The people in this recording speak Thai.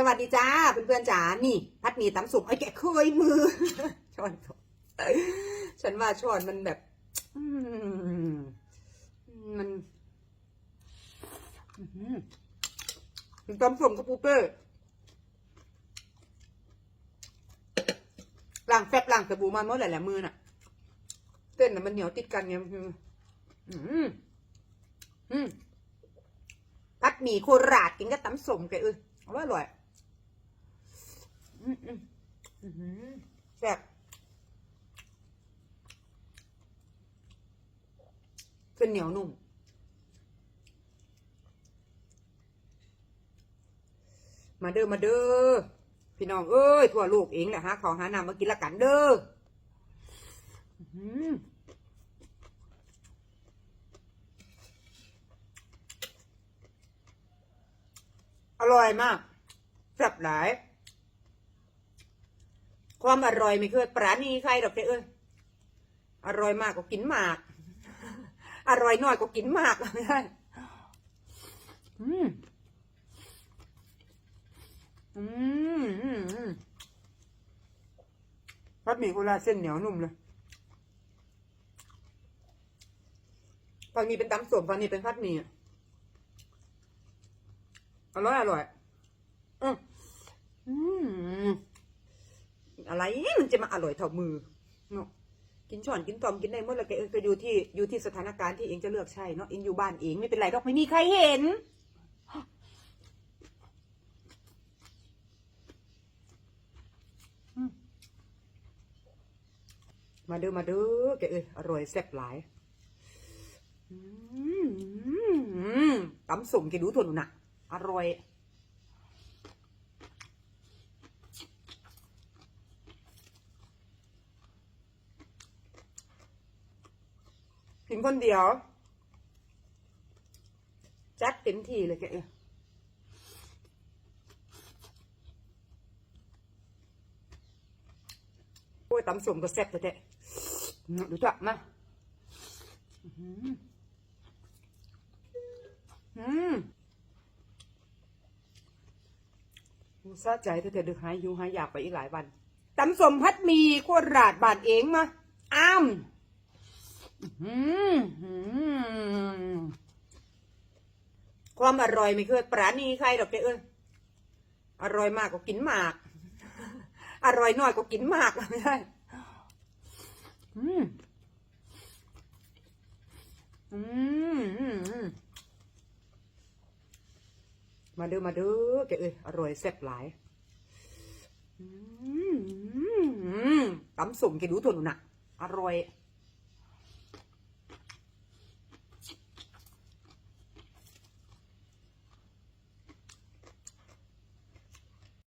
สวัสดีจ้าเพื่อนๆจ๋านี่ พัดหมีตำสุกไอ้แกะเคยมือช้อนก่อนฉันว่าช้อนมันแบบมันอื้อหือตำสุกกับปูเป้ล้างแฟบล้างสบู่มาเมื่อไหร่แหละมือน่ะ เต้นน่ะมันเหนียวติดกันไงมันคืออืมอืมพัดหมี่โคราชกินกับตำสมแกเอออร่อยอร่อยอืมอืมอื้อหือ แซ่บเส้นเหนียวนุ่ม มาเด้อ มาเด้อ พี่น้องเอ้ย ทั่วโลกเองแหละฮะขอหานำมากินละกันเด้ออื้อหืออร่อยมากแซ่บหลาย ความอร่อยไม่เคยปราณีใครดอกเจ้เอ้ยอร่อยมากก็กินหมาก อร่อยน้อยก็กินหมากไม่ได้อืมอืมอืมอืมพัดหมี่โคราชเส้นเหนียวนุ่มเลยฝั่งนี้เป็นตำส้มฝั่งนี้เป็นพัดหมี่อร่อยอร่อยอืมอืม อะไรมันจะมาอร่อยเท่ามือเนาะกินช้อนกินตอมกินได้หมดเลยแกเออก็อยู่ที่อยู่ที่สถานการณ์ที่เองจะเลือกใช่เนาะเองอยู่บ้านเองไม่เป็นไรหรอกไม่มีใครเห็นมาเด้อมาเด้อแกเอ้ยอร่อยแซ่บหลายอืมตำสุ่มแกดูถั่วหนูน่ะอร่อย กินคนเดียว จัดเต็มที่เลยแกเอ้ยโอ้ยตำสมก็แซ่บแต่ดูจ้ะมาอื้อหืออืมสะใจถ้าเกิดดึกหายหิวหายอยากไปอีกหลายวันตำสมพัดมีโคตรราดบานเองมาอ้าม ความอร่อยไม่เคยปราณีใครดอกเจ้เอ้ยอร่อยมากก็กินมาก อร่อยน้อยก็กินมากไม่ได้อืมอืมอืมมาเด้อมาเด้อแกเอ้ยอร่อยแซ่บหลายอืมอืมตำสุ่มแกดูถั่วหนูนะอร่อย